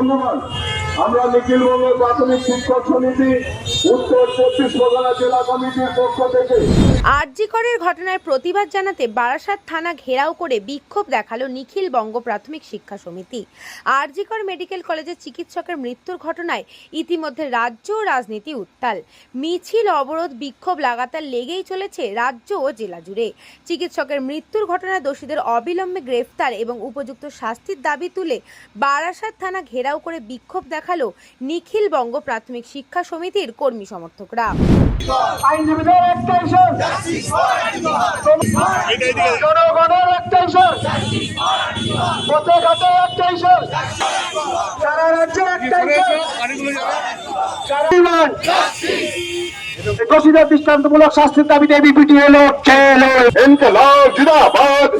বন্ধুগণ আমরা নিখিল বঙ্গ প্রাথমিক শিক্ষক সমিতি উত্তর চব্বিশ আরজিকরের ঘটনায় প্রতিবাদ জানাতে বারাসাত থানা ঘেরাও করে বিক্ষোভ দেখাল নিখিল বঙ্গ প্রাথমিক শিক্ষা সমিতি। আরজিকর মেডিকেল কলেজের চিকিৎসকের মৃত্যুর ঘটনায় ইতিমধ্যে রাজ্য ও রাজনীতি উত্তাল। মিছিল, অবরোধ, বিক্ষোভ লাগাতার লেগেই চলেছে রাজ্য ও জেলা জুড়ে। চিকিৎসকের মৃত্যুর ঘটনায় দোষীদের অবিলম্বে গ্রেফতার এবং উপযুক্ত শাস্তির দাবি তুলে বারাসাত থানা ঘেরাও করে বিক্ষোভ দেখাল নিখিল বঙ্গ প্রাথমিক শিক্ষা সমিতির কর্মী সমর্থকরা। আইনজীবীদের একটা ইস্যু জনগণের একটা ইস্যু পথে ঘাটে একটা ইস্যু সারা রাজ্যের একটা ইস্যু সারা জীবন দোষীদের দৃষ্টান্তমূলক শাস্তির দাবিতে বিপিটি এলো খেলো ইনকলাব জিন্দাবাদ।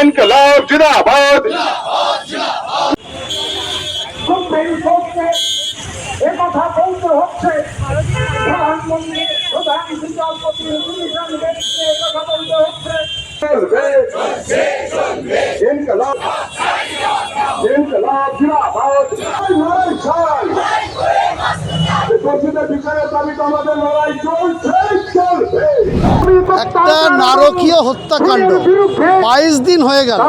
ইনকলাব জিন্দাবাদ সুপ্রিম কোর্টকে এ কথা বলতে হচ্ছে। প্রধানমন্ত্রী, প্রধান বিচারপতি কথা বলতে হচ্ছে। ইনকলাব ইনকলাব জিন্দাবাদ লড়াই চাই দোষীদের বিচারের দাবিতে আমাদের লড়াই চলছে। একটা নারকীয় হত্যাকাণ্ড। বাইশ দিন হয়ে গেল।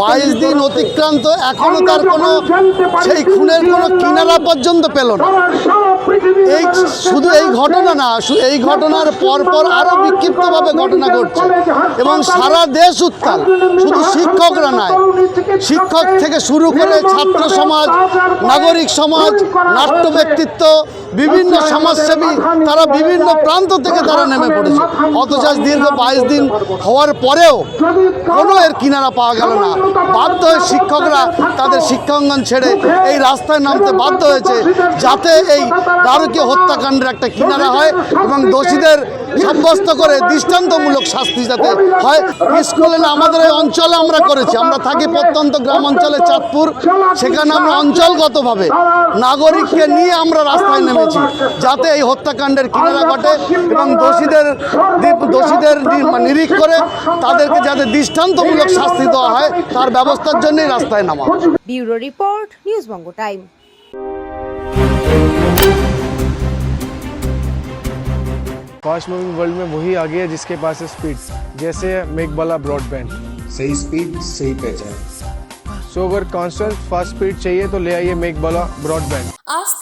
বাইশ দিন অতিক্রান্ত, এখনও তার কোনো সেই খুনের কোনো কিনারা পর্যন্ত পেল না। এই শুধু এই ঘটনা না এই ঘটনার পর পর আরও বিক্ষিপ্তভাবে ঘটনা ঘটছে। এবং সারা দেশ উত্তাল শুধু শিক্ষকরা নয় শিক্ষক থেকে শুরু করে ছাত্র সমাজ, নাগরিক সমাজ, নাট্য ব্যক্তিত্ব বিভিন্ন সমাজসেবী তারা বিভিন্ন প্রান্ত থেকে তারা নেমে পড়েছে। অথচ আজ দীর্ঘ বাইশ দিন হওয়ার পরেও কোনো এর কিনারা পাওয়া গেল না। বাধ্য হয়ে শিক্ষকরা তাদের শিক্ষাঙ্গন ছেড়ে এই রাস্তায় নামতে বাধ্য হয়েছে যাতে এই নারকীয় হত্যাকাণ্ডের একটা কিনারা হয় এবং দোষীদের সাব্যস্ত করে দৃষ্টান্তমূলক শাস্তি যাতে হয়। স্কুলে না, আমাদের এই অঞ্চলে আমরা করেছি। আমরা থাকি প্রত্যন্ত গ্রাম অঞ্চলে চাঁদপুর। সেখানে আমরা অঞ্চলগতভাবে নাগরিককে নিয়ে আমরা রাস্তায় নেমেছি যাতে এই হত্যাকাণ্ডের কিনারা ঘটে এবং দোষীদের দোষীদের নি- নিরিখ করে তাদেরকে যাতে দৃষ্টান্তমূলক শাস্তি দেওয়া হয় তার ব্যবস্থার জন্যই রাস্তায় নামা bureau report news Banga time fast moving world में वही आगे है जिसके पास है स्पीड जैसे मेघबाला ब्रॉडबैंड सही स्पीड सही पहचान सो अगर कॉन्स्टेंट फास्ट स्पीड चाहिए तो ले आइए मेघबाला ब्रॉडबैंड